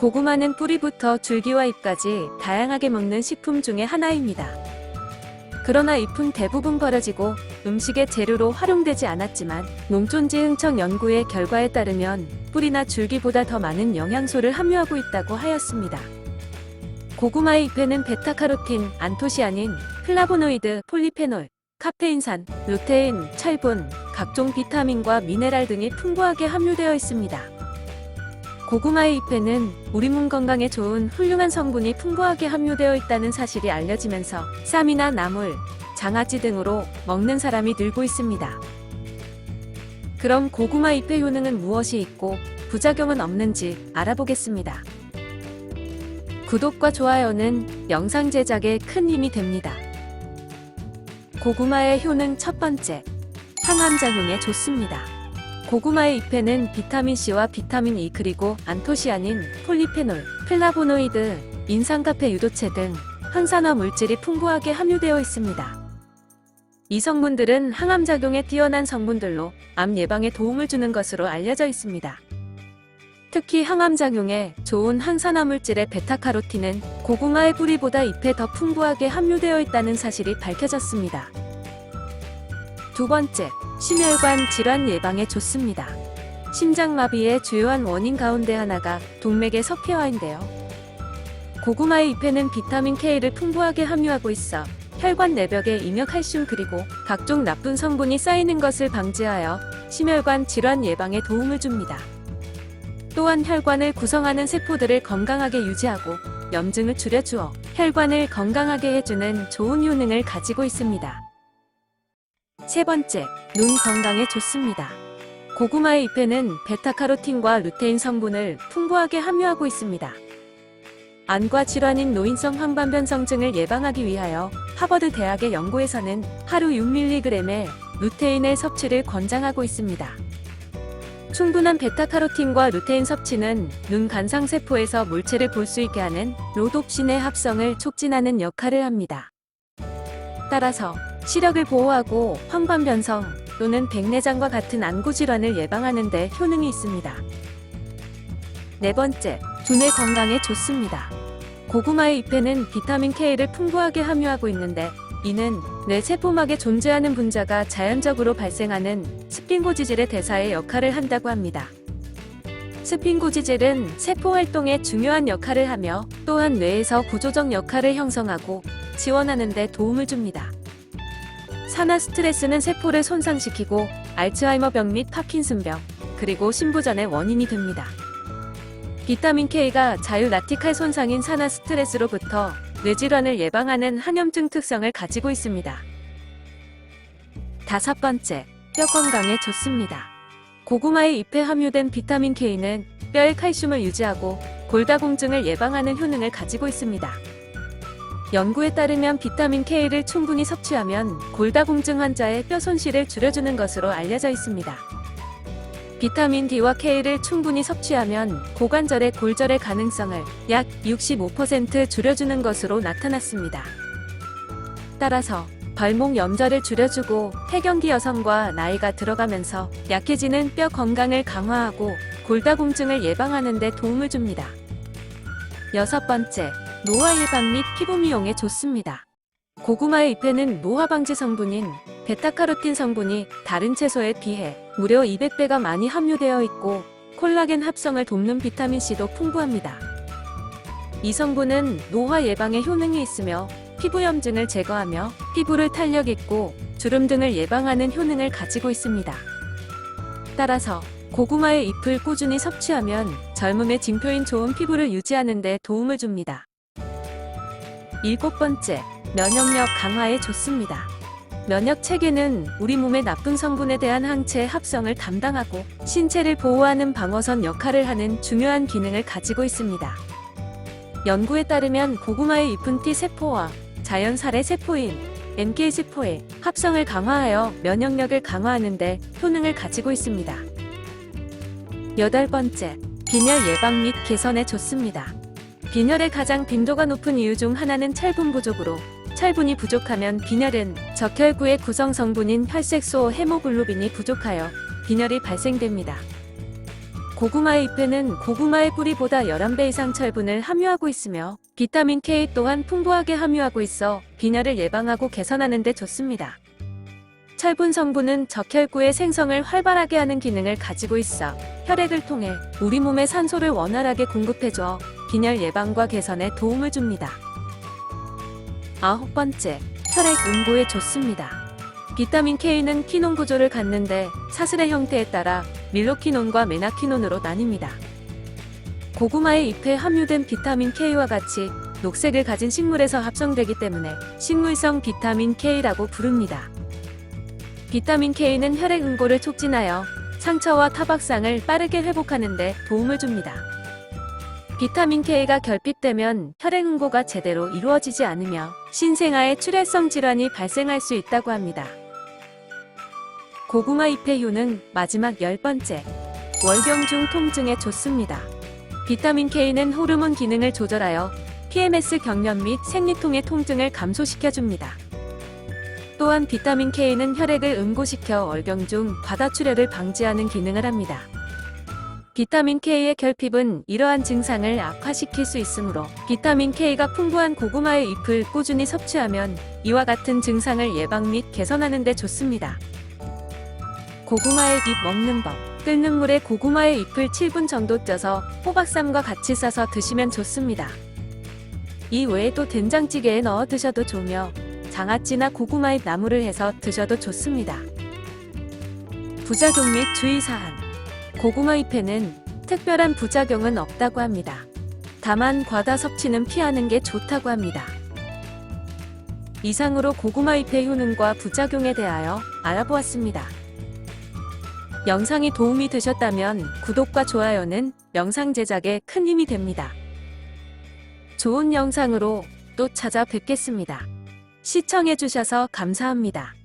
고구마는 뿌리부터 줄기와 잎까지 다양하게 먹는 식품 중에 하나입니다. 그러나 잎은 대부분 버려지고 음식의 재료로 활용되지 않았지만 농촌지 흥청 연구의 결과에 따르면 뿌리나 줄기보다 더 많은 영양소를 함유하고 있다고 하였습니다. 고구마의 잎에는 베타카로틴, 안토시아닌, 플라보노이드, 폴리페놀, 카페인산, 루테인, 철분, 각종 비타민과 미네랄 등이 풍부하게 함유되어 있습니다. 고구마의 잎에는 우리 몸 건강에 좋은 훌륭한 성분이 풍부하게 함유되어 있다는 사실이 알려지면서 쌈이나 나물, 장아찌 등으로 먹는 사람이 늘고 있습니다. 그럼 고구마 잎의 효능은 무엇이 있고 부작용은 없는지 알아보겠습니다. 구독과 좋아요는 영상 제작에 큰 힘이 됩니다. 고구마의 효능 첫 번째, 항암작용에 좋습니다. 고구마의 잎에는 비타민C와 비타민 E 그리고 안토시아닌, 폴리페놀, 플라보노이드, 인산카페 유도체 등 항산화 물질이 풍부하게 함유되어 있습니다. 이 성분들은 항암작용에 뛰어난 성분들로 암 예방에 도움을 주는 것으로 알려져 있습니다. 특히 항암작용에 좋은 항산화 물질의 베타카로틴은 고구마의 뿌리보다 잎에 더 풍부하게 함유되어 있다는 사실이 밝혀졌습니다. 두 번째, 심혈관 질환 예방에 좋습니다. 심장마비의 주요한 원인 가운데 하나가 동맥의 석회화인데요. 고구마의 잎에는 비타민 K를 풍부하게 함유하고 있어 혈관 내벽에 이명칼슘 그리고 각종 나쁜 성분이 쌓이는 것을 방지하여 심혈관 질환 예방에 도움을 줍니다. 또한 혈관을 구성하는 세포들을 건강하게 유지하고 염증을 줄여주어 혈관을 건강하게 해주는 좋은 효능을 가지고 있습니다. 세 번째, 눈 건강에 좋습니다. 고구마의 잎에는 베타카로틴과 루테인 성분을 풍부하게 함유하고 있습니다. 안과 질환인 노인성 황반변성증을 예방하기 위하여 하버드 대학의 연구에서는 하루 6mg의 루테인의 섭취를 권장하고 있습니다. 충분한 베타카로틴과 루테인 섭취는 눈 간상 세포에서 물체를 볼 수 있게 하는 로독신의 합성을 촉진하는 역할을 합니다. 따라서 시력을 보호하고 황반변성 또는 백내장과 같은 안구 질환을 예방하는 데 효능이 있습니다. 네 번째, 두뇌 건강에 좋습니다. 고구마의 잎에는 비타민 K를 풍부하게 함유하고 있는데 이는 뇌 세포막에 존재하는 분자가 자연적으로 발생하는 스핀고지질의 대사의 역할을 한다고 합니다. 스핀고지질은 세포 활동에 중요한 역할을 하며 또한 뇌에서 구조적 역할을 형성하고 지원하는 데 도움을 줍니다. 산화 스트레스는 세포를 손상시키고 알츠하이머병 및 파킨슨병, 그리고 신부전의 원인이 됩니다. 비타민 K가 자유 라티칼 손상인 산화 스트레스로부터 뇌질환을 예방하는 항염증 특성을 가지고 있습니다. 다섯 번째, 뼈 건강에 좋습니다. 고구마의 잎에 함유된 비타민 K는 뼈의 칼슘을 유지하고 골다공증을 예방하는 효능을 가지고 있습니다. 연구에 따르면 비타민 K를 충분히 섭취하면 골다공증 환자의 뼈 손실을 줄여주는 것으로 알려져 있습니다. 비타민 D와 K를 충분히 섭취하면 고관절의 골절의 가능성을 약 65% 줄여주는 것으로 나타났습니다. 따라서 발목 염좌를 줄여주고 폐경기 여성과 나이가 들어가면서 약해지는 뼈 건강을 강화하고 골다공증을 예방하는 데 도움을 줍니다. 여섯 번째, 노화 예방 및 피부 미용에 좋습니다. 고구마의 잎에는 노화 방지 성분인 베타카로틴 성분이 다른 채소에 비해 무려 200배가 많이 함유되어 있고 콜라겐 합성을 돕는 비타민C도 풍부합니다. 이 성분은 노화 예방에 효능이 있으며 피부 염증을 제거하며 피부를 탄력 있고 주름 등을 예방하는 효능을 가지고 있습니다. 따라서 고구마의 잎을 꾸준히 섭취하면 젊음의 징표인 좋은 피부를 유지하는 데 도움을 줍니다. 일곱 번째, 면역력 강화에 좋습니다. 면역 체계는 우리 몸의 나쁜 성분에 대한 항체 합성을 담당하고 신체를 보호하는 방어선 역할을 하는 중요한 기능을 가지고 있습니다. 연구에 따르면 고구마의 잎은 T 세포와 자연 살해 세포인 NK 세포의 합성을 강화하여 면역력을 강화하는 데 효능을 가지고 있습니다. 여덟 번째, 빈혈 예방 및 개선에 좋습니다. 빈혈의 가장 빈도가 높은 이유 중 하나는 철분 부족으로 철분이 부족하면 빈혈은 적혈구의 구성 성분인 혈색소 헤모글로빈이 부족하여 빈혈이 발생됩니다. 고구마의 잎에는 고구마의 뿌리보다 11배 이상 철분을 함유하고 있으며 비타민 K 또한 풍부하게 함유하고 있어 빈혈을 예방하고 개선하는 데 좋습니다. 철분 성분은 적혈구의 생성을 활발하게 하는 기능을 가지고 있어 혈액을 통해 우리 몸에 산소를 원활하게 공급해줘 빈혈 예방과 개선에 도움을 줍니다. 아홉 번째, 혈액 응고에 좋습니다. 비타민 K는 키논 구조를 갖는데 사슬의 형태에 따라 밀로키논과 메나키논으로 나뉩니다. 고구마의 잎에 함유된 비타민 K와 같이 녹색을 가진 식물에서 합성되기 때문에 식물성 비타민 K라고 부릅니다. 비타민 K는 혈액 응고를 촉진하여 상처와 타박상을 빠르게 회복하는 데 도움을 줍니다. 비타민 K가 결핍되면 혈액 응고가 제대로 이루어지지 않으며 신생아의 출혈성 질환이 발생할 수 있다고 합니다. 고구마 잎의 효능 마지막 열 번째. 월경중 통증에 좋습니다. 비타민 K는 호르몬 기능을 조절하여 PMS 경련 및 생리통의 통증을 감소시켜줍니다. 또한 비타민 K는 혈액을 응고시켜 월경중 과다출혈을 방지하는 기능을 합니다. 비타민 K의 결핍은 이러한 증상을 악화시킬 수 있으므로 비타민 K가 풍부한 고구마의 잎을 꾸준히 섭취하면 이와 같은 증상을 예방 및 개선하는 데 좋습니다. 고구마의 잎 먹는 법. 끓는 물에 고구마의 잎을 7분 정도 쪄서 호박쌈과 같이 싸서 드시면 좋습니다. 이 외에도 된장찌개에 넣어 드셔도 좋으며 장아찌나 고구마잎 나물을 해서 드셔도 좋습니다. 부작용 및 주의사항. 고구마 잎에는 특별한 부작용은 없다고 합니다. 다만 과다 섭취는 피하는 게 좋다고 합니다. 이상으로 고구마 잎의 효능과 부작용에 대하여 알아보았습니다. 영상이 도움이 되셨다면 구독과 좋아요는 영상 제작에 큰 힘이 됩니다. 좋은 영상으로 또 찾아뵙겠습니다. 시청해주셔서 감사합니다.